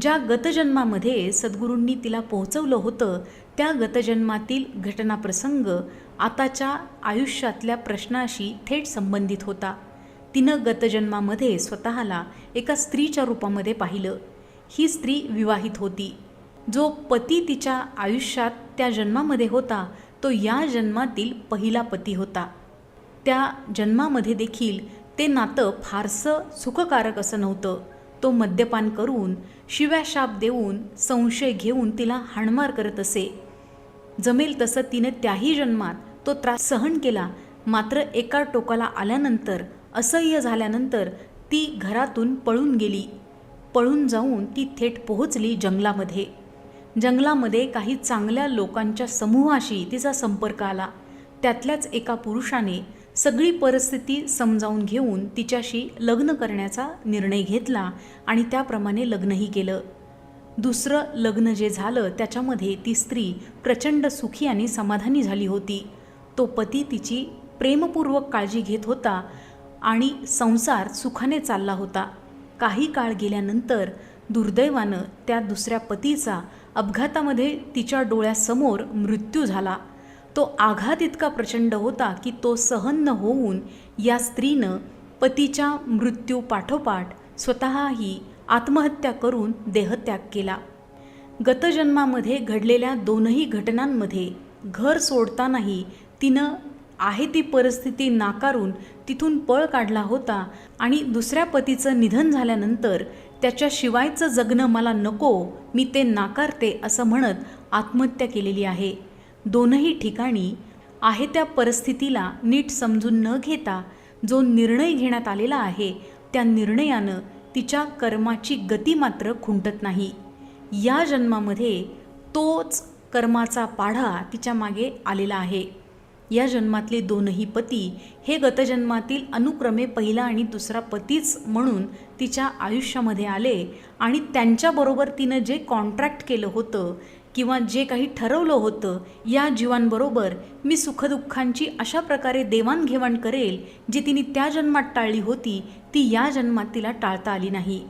ज्या गतजन्मामध्ये सद्गुरूंनी तिला पोहोचवलं होतं त्या गतजन्मातील घटनाप्रसंग आताच्या आयुष्यातल्या प्रश्नाशी थेट संबंधित होता. तिनं गतजन्मामध्ये स्वतःला एका स्त्रीच्या रूपामध्ये पाहिलं. ही स्त्री विवाहित होती. जो पती तिच्या आयुष्यात त्या जन्मामध्ये होता तो या जन्मातील पहिला पती होता. त्या जन्मामध्ये देखील ते नातं फारसं सुखकारक असं नव्हतं. तो मद्यपान करून शिव्या शाप देऊन संशय घेऊन तिला हाणमार करत असे. जमेल तसं तिने त्याही जन्मात तो त्रास सहन केला मात्र एका टोकाला आल्यानंतर असह्य झाल्यानंतर ती घरातून पळून गेली. पळून जाऊन ती थेट पोहोचली जंगलामध्ये. जंगलामध्ये काही चांगल्या लोकांच्या समूहाशी तिचा संपर्क आला. त्यातल्याच एका पुरुषाने सगळी परिस्थिती समजावून घेऊन तिच्याशी लग्न करण्याचा निर्णय घेतला आणि त्याप्रमाणे लग्नही केलं. दुसरं लग्न जे झालं त्याच्यामध्ये ती स्त्री प्रचंड सुखी आणि समाधानी झाली होती. तो पती तिची प्रेमपूर्वक काळजी घेत होता आणि संसार सुखाने चालला होता. काही काळ गेल्यानंतर दुर्दैवानं त्या दुसऱ्या पतीचा अपघातामध्ये तिच्या डोळ्यासमोर मृत्यू झाला. तो आघात इतका प्रचंड होता की तो सहन न होऊन या स्त्रीनं पतीच्या मृत्यू पाठोपाठ स्वतःही आत्महत्या करून देहत्याग केला. गतजन्मामध्ये घडलेल्या दोनही घटनांमध्ये घर सोडतानाही तिनं आहे ती परिस्थिती नाकारून तिथून पळ काढला होता आणि दुसऱ्या पतीचं निधन झाल्यानंतर त्याच्याशिवायचं जगणं मला नको मी ते नाकारते असं म्हणत आत्महत्या केलेली आहे. दोनही ठिकाणी आहे त्या परिस्थितीला नीट समजून न घेता जो निर्णय घेण्यात आलेला आहे त्या निर्णयानं तिच्या कर्माची गती मात्र खुंटत नाही. या जन्मामध्ये तोच कर्माचा पाढा तिच्यामागे आलेला आहे. या जन्मातले दोनही पती हे गतजन्मातील अनुक्रमे पहिला आणि दुसरा पतीच म्हणून तिच्या आयुष्यामध्ये आले आणि त्यांच्याबरोबर तिनं जे कॉन्ट्रॅक्ट केलं होतं किंवा जे काही ठरवलं होतं या जीवांबरोबर मी सुखदुःखांची अशा प्रकारे देवाणघेवाण करेल जी तिने त्या जन्मात टाळली होती ती या जन्मात तिला टाळता आली नाही.